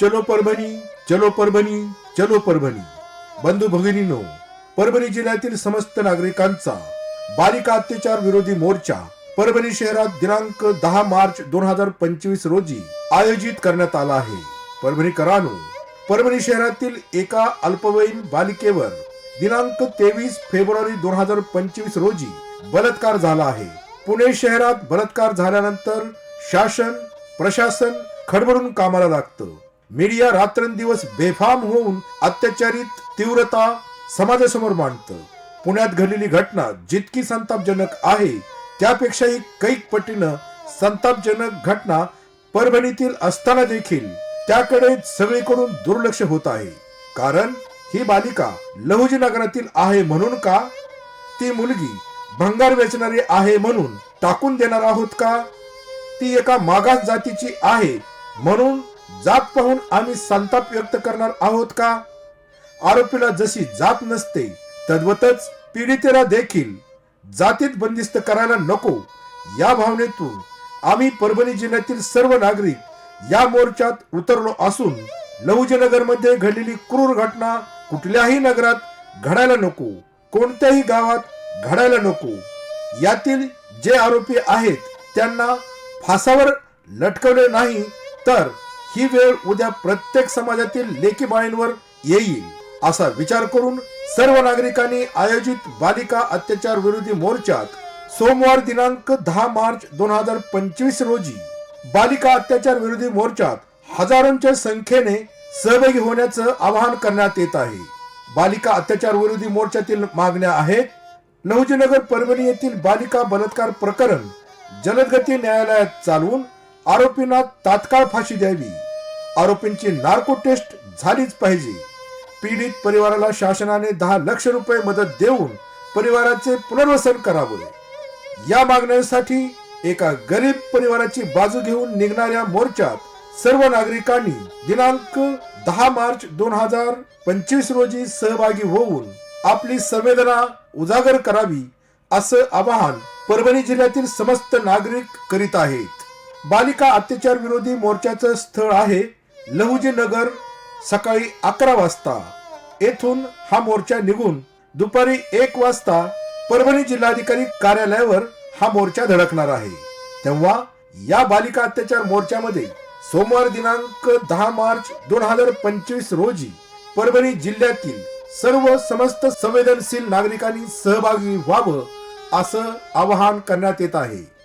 चलो परभणी चलो परभणी चलो परभणी. बंधू भगिनीनो परभणी जिल्ह्यातील समस्त नागरिकांचा बालिका अत्याचार विरोधी मोर्चा परभणी शहरात दिनांक दहा मार्च दोन हजार पंचवीस रोजी आयोजित करण्यात आला आहे. परभणीकरांनो परभणी शहरातील एका अल्पवयीन बालिकेवर दिनांक तेवीस फेब्रुवारी दोन हजार पंचवीस रोजी बलात्कार झाला आहे. पुणे शहरात बलात्कार झाल्यानंतर शासन प्रशासन खडबडून कामाला लागतं. मीडिया रात्रंदिवस बेफाम होऊन अत्याचारित तीव्रता समाजासमोर मांडतं. पुण्यात घडलेली घटना जितकी संतापजनक आहे त्यापेक्षाही कैक पटीनं संतापजनक घटना परभणीतील असताना देखील त्याकडे सगळीकडून दुर्लक्ष होत आहे. कारण ही बालिका लहुजी नगरातील आहे म्हणून का? ती मुलगी भंगार वेचणारी आहे म्हणून टाकून देणार आहोत का? ती एका मागास जातीची आहे म्हणून जात पाहून आम्ही संताप व्यक्त करणार आहोत का? आरोपीला जशी जात नसते तद्वतच पीडितेला देखील जातीत बंदिस्त करायला नको. या भावनेतून आम्ही परभणी जिल्ह्यातील सर्व नागरिक या मोर्चात उतरलो असून लहुजीनगरमध्ये घडलेली क्रूर घटना कुठल्याही नगरात घडायला नको कोणत्याही गावात घडायला नको. यातील जे आरोपी आहेत त्यांना फासावर लटकवले नाही तर ही वेळ उद्या प्रत्येक समाजातील लेकी बाळींवर येईल असा विचार करून सर्व नागरिकांनी आयोजित बालिका अत्याचार विरोधी मोर्चात सोमवार दिनांक दहा मार्च दोन हजार पंचवीस रोजी बालिका अत्याचार विरोधी मोर्चात हजारोंच्या संख्येने सहभागी होण्याचं आवाहन करण्यात येत आहे. बालिका अत्याचार विरोधी मोर्चातील मागण्या आहेत नवजीनगर परभणी येथील बालिका बलात्कार प्रकरण जलदगती न्यायालयात चालवून आरोपींना तात्काळ फाशी द्यावी. आरोपींची नार्को टेस्ट झालीच पाहिजे. पीडित परिवाराला शासनाने दहा लक्ष रुपये मदत देऊन परिवाराचे पुनर्वसन करावे. या मागण्यांसाठी एका गरीब परिवाराची बाजू घेऊन निघणाऱ्या मोर्चात सर्व नागरिकांनी दिनांक दहा मार्च दोन हजार पंचवीस रोजी सहभागी होऊन आपली संवेदना उजागर करावी असं आवाहन परभणी जिल्ह्यातील समस्त नागरिक करीत आहेत. बालिका अत्याचार विरोधी मोर्चाचं स्थळ आहे लहुजी नगर सकाळी अकरा वाजता. येथून हा मोर्चा निघून दुपारी एक वाजता परभणी जिल्हाधिकारी कार्यालयावर हा मोर्चा धडकणार आहे. तेव्हा या बालिका अत्याचार मोर्चामध्ये सोमवार दिनांक दहा मार्च दोन हजार पंचवीस रोजी परभणी जिल्ह्यातील सर्व समस्त संवेदनशील नागरिकांनी सहभागी व्हावं असं आवाहन करण्यात येत आहे.